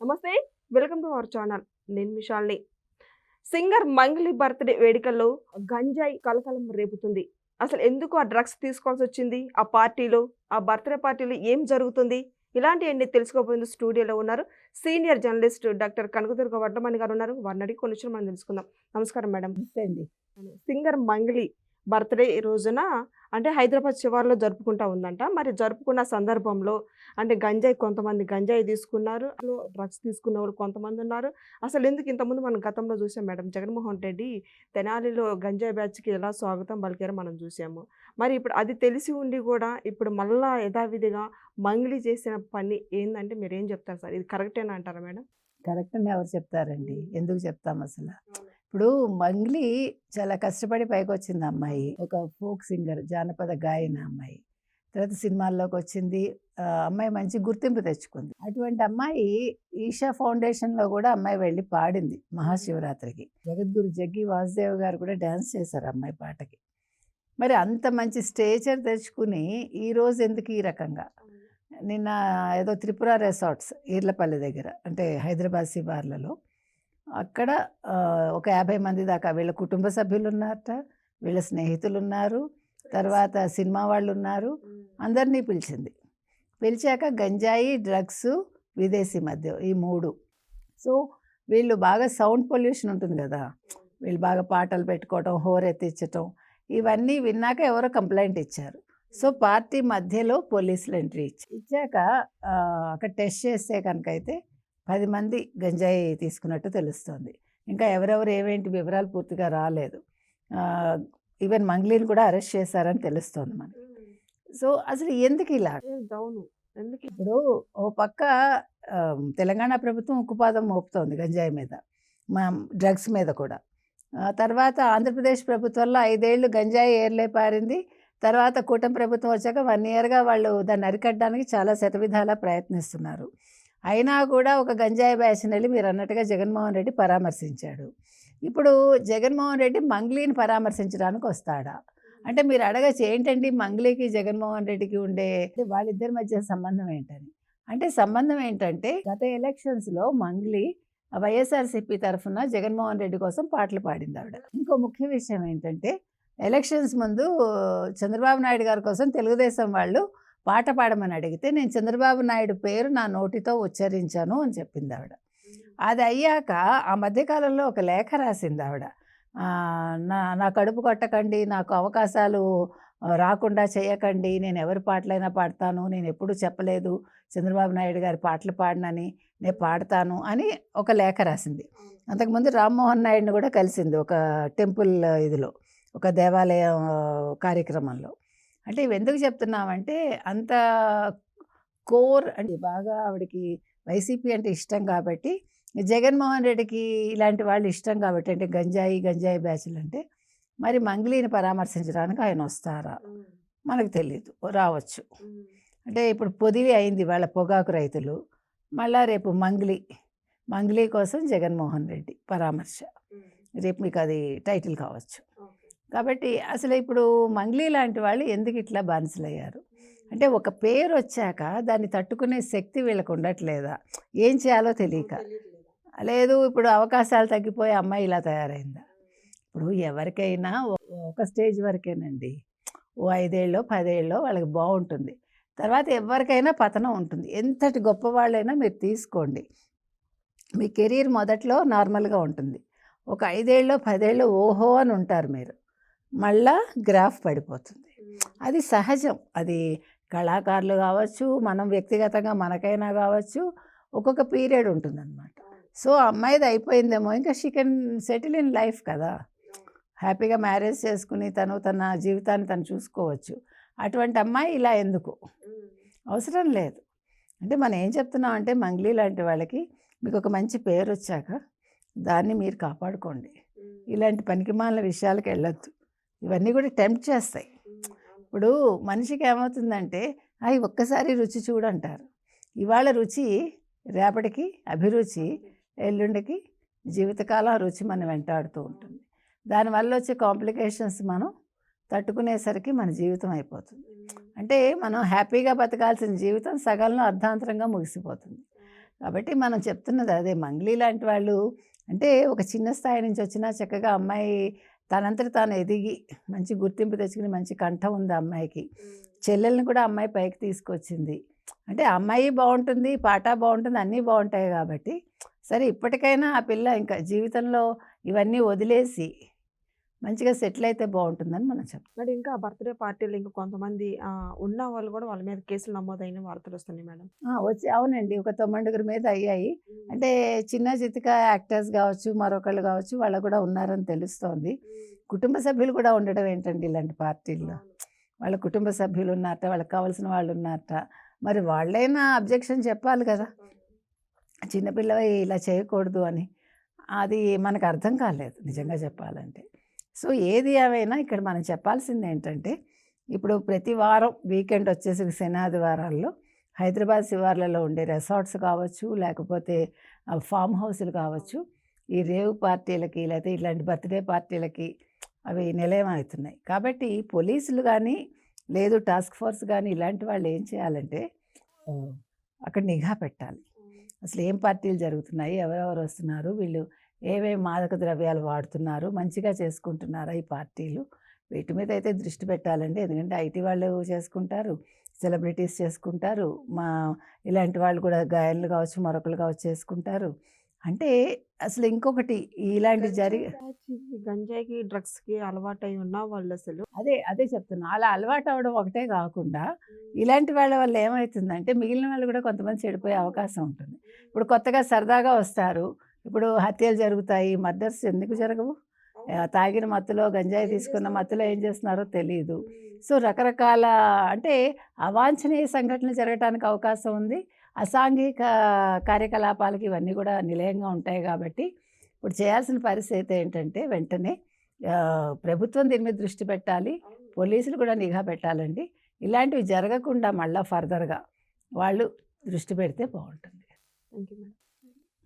నమస్తే welcome to our channel. నేను విశాల్ని singer Mangli birthday వేడుకల్లో గంజాయి కలకలం రేపుతుంది. అసలు ఎందుకు ఆ డ్రగ్స్ తీసుకోవాల్సి వచ్చింది? ఆ పార్టీలో ఆ బర్త్డే పార్టీలో ఏం జరుగుతుంది? ఇలాంటివన్నీ తెలుసుకోబోయింది స్టూడియోలో ఉన్నారు senior journalist doctor Kanakadurga Vaddamani garu ఉన్నారు. వారిని అడిగి కొన్ని మనం తెలుసుకుందాం. నమస్కారం మేడం. సింగర్ మంగ్లీ బర్త్డే రోజున అంటే హైదరాబాద్ శివార్లో జరుపుకుంటా ఉందంట. మరి జరుపుకున్న సందర్భంలో అంటే గంజాయి కొంతమంది గంజాయి తీసుకున్నారు. డ్రగ్స్ తీసుకున్న వాళ్ళు కొంతమంది ఉన్నారు. అసలు ఎందుకు ఇంతకుముందు మనం గతంలో చూసాం మేడం? జగన్మోహన్ రెడ్డి తెనాలిలో గంజాయి బ్యాచ్కి ఎలా స్వాగతం పలికారో మనం చూసాము. మరి ఇప్పుడు అది తెలిసి ఉండి కూడా ఇప్పుడు మళ్ళా యథావిధిగా మంగిలి చేసిన పని ఏంటంటే మీరు ఏం చెప్తారు సార్? ఇది కరెక్టేనా అంటారా మేడం? కరెక్ట్ అని ఎవరు చెప్తారండి? ఎందుకు చెప్తాం అసలు? ఇప్పుడు మంగ్లీ చాలా కష్టపడి పైకి వచ్చింది అమ్మాయి. ఒక ఫోక్ సింగర్ జానపద గాయన అమ్మాయి. తర్వాత సినిమాల్లోకి వచ్చింది అమ్మాయి మంచి గుర్తింపు తెచ్చుకుంది. అటువంటి అమ్మాయి ఈషా ఫౌండేషన్లో కూడా అమ్మాయి వెళ్ళి పాడింది మహాశివరాత్రికి. జగద్గురు జగ్గి వాసుదేవ్ గారు కూడా డ్యాన్స్ చేశారు అమ్మాయి పాటకి. మరి అంత మంచి స్టేచర్ తెచ్చుకుని ఈ రోజు ఎందుకు ఈ రకంగా? నిన్న ఏదో త్రిపుర రిసార్ట్స్ ఈర్లపల్లి దగ్గర అంటే హైదరాబాద్ శివార్లలో. అక్కడ ఒక యాభై మంది దాకా వీళ్ళ కుటుంబ సభ్యులు ఉన్నారట వీళ్ళ స్నేహితులు ఉన్నారు తర్వాత సినిమా వాళ్ళు ఉన్నారు అందరినీ పిలిచింది. పిలిచాక గంజాయి డ్రగ్స్ విదేశీ మద్యం ఈ మూడు. సో వీళ్ళు బాగా సౌండ్ పొల్యూషన్ ఉంటుంది కదా వీళ్ళు బాగా పాటలు పెట్టుకోవటం హోరెత్తించటం ఇవన్నీ విన్నాక ఎవరో కంప్లైంట్ ఇచ్చారు. సో పార్టీ మధ్యలో పోలీసులు ఎంట్రీ ఇచ్చి ఇచ్చాక అక్కడ టెస్ట్ చేస్తే కనుకైతే పది మంది గంజాయి తీసుకున్నట్టు తెలుస్తుంది. ఇంకా ఎవరెవరు ఏమేంటి వివరాలు పూర్తిగా రాలేదు. ఈవెన్ మంగ్లీని కూడా అరెస్ట్ చేశారని తెలుస్తుంది మనకి. సో అసలు ఎందుకు ఇలా? అవును ఎందుకు ఇప్పుడు ఓ పక్క తెలంగాణ ప్రభుత్వం ఉక్కుపాదం మోపుతోంది గంజాయి మీద మా డ్రగ్స్ మీద కూడా. తర్వాత ఆంధ్రప్రదేశ్ ప్రభుత్వంలో ఐదేళ్ళు గంజాయి ఏర్లే పారింది. తర్వాత కూటమి ప్రభుత్వం వచ్చాక వన్ ఇయర్గా వాళ్ళు దాన్ని అరికట్టడానికి చాలా శతవిధాలా ప్రయత్నిస్తున్నారు. అయినా కూడా ఒక గంజాయి బ్యాచ్ని వెళ్ళి మీరు అన్నట్టుగా జగన్మోహన్ రెడ్డి పరామర్శించాడు. ఇప్పుడు జగన్మోహన్ రెడ్డి మంగ్లీని పరామర్శించడానికి వస్తాడా? అంటే మీరు అడగచ్చు ఏంటండి మంగ్లీకి జగన్మోహన్ రెడ్డికి ఉండే వాళ్ళిద్దరి మధ్య సంబంధం ఏంటని? అంటే సంబంధం ఏంటంటే గత ఎలక్షన్స్లో మంగ్లీ వైఎస్ఆర్సీపీ తరఫున జగన్మోహన్ రెడ్డి కోసం పాటలు పాడింది ఆవిడ. ఇంకో ముఖ్య విషయం ఏంటంటే ఎలక్షన్స్ ముందు చంద్రబాబు నాయుడు గారి కోసం తెలుగుదేశం వాళ్ళు పాట పాడమని అడిగితే నేను చంద్రబాబు నాయుడు పేరు నా నోటితో ఉచ్చరించాను అని చెప్పింది ఆవిడ. అది అయ్యాక ఆ మధ్యకాలంలో ఒక లేఖ రాసింది ఆవిడ. నా నా కడుపు కొట్టకండి నాకు అవకాశాలు రాకుండా చేయకండి నేను ఎవరి పాటలైనా పాడతాను నేను ఎప్పుడూ చెప్పలేదు చంద్రబాబు నాయుడు గారి పాటలు పాడినని నేను పాడతాను అని ఒక లేఖ రాసింది. అంతకుముందు రామ్మోహన్ నాయుడుని కూడా కలిసింది ఒక టెంపుల్ ఇదిలో. ఒక దేవాలయం కార్యక్రమంలో. అంటే ఇవి ఎందుకు చెప్తున్నామంటే అంత కోర్ అంటే బాగా ఆవిడకి వైసీపీ అంటే ఇష్టం కాబట్టి జగన్మోహన్ రెడ్డికి ఇలాంటి వాళ్ళు ఇష్టం కాబట్టి అంటే గంజాయి గంజాయి బ్యాచ్లు అంటే మరి మంగ్లీని పరామర్శించడానికి ఆయన వస్తారా? మనకు తెలియదు రావచ్చు. అంటే ఇప్పుడు పొదిలి అయింది వాళ్ళ పొగాకు రైతులు. మళ్ళా రేపు మంగ్లీ మంగ్లీ కోసం జగన్మోహన్ రెడ్డి పరామర్శ. రేపు మీకు అది టైటిల్ కావచ్చు. కాబట్టి అసలు ఇప్పుడు మంగ్లీ లాంటి వాళ్ళు ఎందుకు ఇట్లా బానిసలయ్యారు? అంటే ఒక పేరు వచ్చాక దాన్ని తట్టుకునే శక్తి వీళ్ళకు ఉండట్లేదా? ఏం చేయాలో తెలియక. లేదు ఇప్పుడు అవకాశాలు తగ్గిపోయి అమ్మాయి ఇలా తయారైందా? ఇప్పుడు ఎవరికైనా ఒక స్టేజ్ వరకేనండి. ఓ ఐదేళ్ళలో పదేళ్ళలో వాళ్ళకి బాగుంటుంది. తర్వాత ఎవరికైనా పతనం ఉంటుంది. ఎంతటి గొప్ప వాళ్ళైనా మీరు తీసుకోండి. మీ కెరీర్ మొదట్లో నార్మల్గా ఉంటుంది. ఒక ఐదేళ్ళలో పదేళ్ళు ఓహో అని ఉంటారు మీరు. మళ్ళా గ్రాఫ్ పడిపోతుంది. అది సహజం. అది కళాకారులు కావచ్చు మనం వ్యక్తిగతంగా మనకైనా కావచ్చు ఒక్కొక్క పీరియడ్ ఉంటుందన్నమాట. సో అమ్మాయిది అయిపోయిందేమో ఇంకా she can settle in life కదా. హ్యాపీగా మ్యారేజ్ చేసుకుని తను తన జీవితాన్ని తను చూసుకోవచ్చు. అటువంటి అమ్మాయి ఇలా ఎందుకు? అవసరం లేదు. అంటే మనం ఏం చెప్తున్నాం అంటే మంగ్లీ లాంటి వాళ్ళకి మీకు ఒక మంచి పేరు వచ్చాక దాన్ని మీరు కాపాడుకోండి. ఇలాంటి పనికిమాలిన విషయాలకు వెళ్ళొద్దు. ఇవన్నీ కూడా టెంప్ట్ చేస్తాయి. ఇప్పుడు మనిషికి ఏమవుతుందంటే అవి ఒక్కసారి రుచి చూడంటారు. ఇవాళ రుచి రేపటికి అభిరుచి ఎల్లుండికి జీవితకాలం రుచి మనం వెంటాడుతూ ఉంటుంది. దానివల్ల వచ్చే కాంప్లికేషన్స్ మనం తట్టుకునేసరికి మన జీవితం అయిపోతుంది. అంటే మనం హ్యాపీగా బతకాల్సిన జీవితం సగంలో అర్ధాంతరంగా ముగిసిపోతుంది. కాబట్టి మనం చెప్తున్నది అదే మంగ్లీ లాంటి వాళ్ళు అంటే ఒక చిన్న స్థాయి నుంచి వచ్చినా చక్కగా అమ్మాయి తనంతట తాను ఎదిగి మంచి గుర్తింపు తెచ్చుకుని మంచి కంఠం ఉంది అమ్మాయికి. చెల్లెల్ని కూడా అమ్మాయి పైకి తీసుకొచ్చింది. అంటే అమ్మాయి బాగుంటుంది పాట బాగుంటుంది అన్నీ బాగుంటాయి కాబట్టి సరే ఇప్పటికైనా ఆ పిల్ల ఇంకా జీవితంలో ఇవన్నీ వదిలేసి మంచిగా సెటిల్ అయితే బాగుంటుందని మనం చెప్తాం మరి ఇంకా బర్త్డే పార్టీలు ఇంకా కొంతమంది ఉన్న వాళ్ళు కూడా వాళ్ళ మీద కేసులు నమోదైన వార్తలు వస్తున్నాయి మేడం. వచ్చి అవునండి. ఒక తొమ్మిదిగురి మీద అయ్యాయి. అంటే చిన్న చితిక యాక్టర్స్ కావచ్చు మరొకళ్ళు కావచ్చు వాళ్ళు కూడా ఉన్నారని తెలుస్తోంది. కుటుంబ సభ్యులు కూడా ఉండడం ఏంటండి ఇలాంటి పార్టీల్లో? వాళ్ళ కుటుంబ సభ్యులు ఉన్నారట వాళ్ళకి కావాల్సిన వాళ్ళు ఉన్నారట మరి వాళ్ళైనా అబ్జెక్షన్ చెప్పాలి కదా. చిన్నపిల్లవి ఇలా చేయకూడదు అని. అది మనకు అర్థం కాలేదు నిజంగా చెప్పాలంటే. సో ఏది ఏమైనా ఇక్కడ మనం చెప్పాల్సింది ఏంటంటే ఇప్పుడు ప్రతి వారం వీకెండ్ వచ్చేసి శనాదివారాల్లో హైదరాబాద్ శివార్లలో ఉండే రిసార్ట్స్ కావచ్చు లేకపోతే ఫామ్ హౌస్లు కావచ్చు ఈ రేవ్ పార్టీలకి లేకపోతే ఇలాంటి బర్త్డే పార్టీలకి అవి నిలయం అవుతున్నాయి కాబట్టి పోలీసులు కానీ లేదు టాస్క్ ఫోర్స్ కానీ ఇలాంటి వాళ్ళు ఏం చేయాలంటే అక్కడ నిఘా పెట్టాలి. అసలు ఏం పార్టీలు జరుగుతున్నాయి? ఎవరెవరు వస్తున్నారు? వీళ్ళు ఏమేమి మాదక ద్రవ్యాలు వాడుతున్నారు మంచిగా చేసుకుంటున్నారా ఈ పార్టీలు? వీటి మీద అయితే దృష్టి పెట్టాలండి. ఎందుకంటే ఐటీ వాళ్ళు చేసుకుంటారు సెలబ్రిటీస్ చేసుకుంటారు మా ఇలాంటి వాళ్ళు కూడా గాయన్లు కావచ్చు మరొకరు కావచ్చు చేసుకుంటారు. అంటే అసలు ఇంకొకటి ఇలాంటి జరిగి గంజాయికి గంజాయికి డ్రగ్స్కి అలవాటై ఉన్న వాళ్ళు అసలు. అదే అదే చెప్తున్నా. అలా అలవాటు అవ్వడం ఒకటే కాకుండా ఇలాంటి వాళ్ళ వల్ల ఏమవుతుందంటే మిగిలిన వాళ్ళు కూడా కొంతమంది చెడిపోయే అవకాశం ఉంటుంది. ఇప్పుడు కొత్తగా సరదాగా వస్తారు ఇప్పుడు హత్యలు జరుగుతాయి మర్డర్స్ ఎందుకు జరగవు? తాగిన మత్తులో గంజాయి తీసుకున్న మత్తులో ఏం చేస్తున్నారో తెలియదు సో రకరకాల అంటే అవాంఛనీయ సంఘటనలు జరగడానికి అవకాశం ఉంది. అసాంఘిక కార్యకలాపాలకి ఇవన్నీ కూడా నిలయంగా ఉంటాయి కాబట్టి ఇప్పుడు చేయాల్సిన పరిస్థితి ఏంటంటే వెంటనే ప్రభుత్వం దీని మీద దృష్టి పెట్టాలి పోలీసులు కూడా నిఘా పెట్టాలండి. ఇలాంటివి జరగకుండా మళ్ళీ ఫర్దర్గా వాళ్ళు దృష్టి పెడితే బాగుంటుంది. Thank you madam.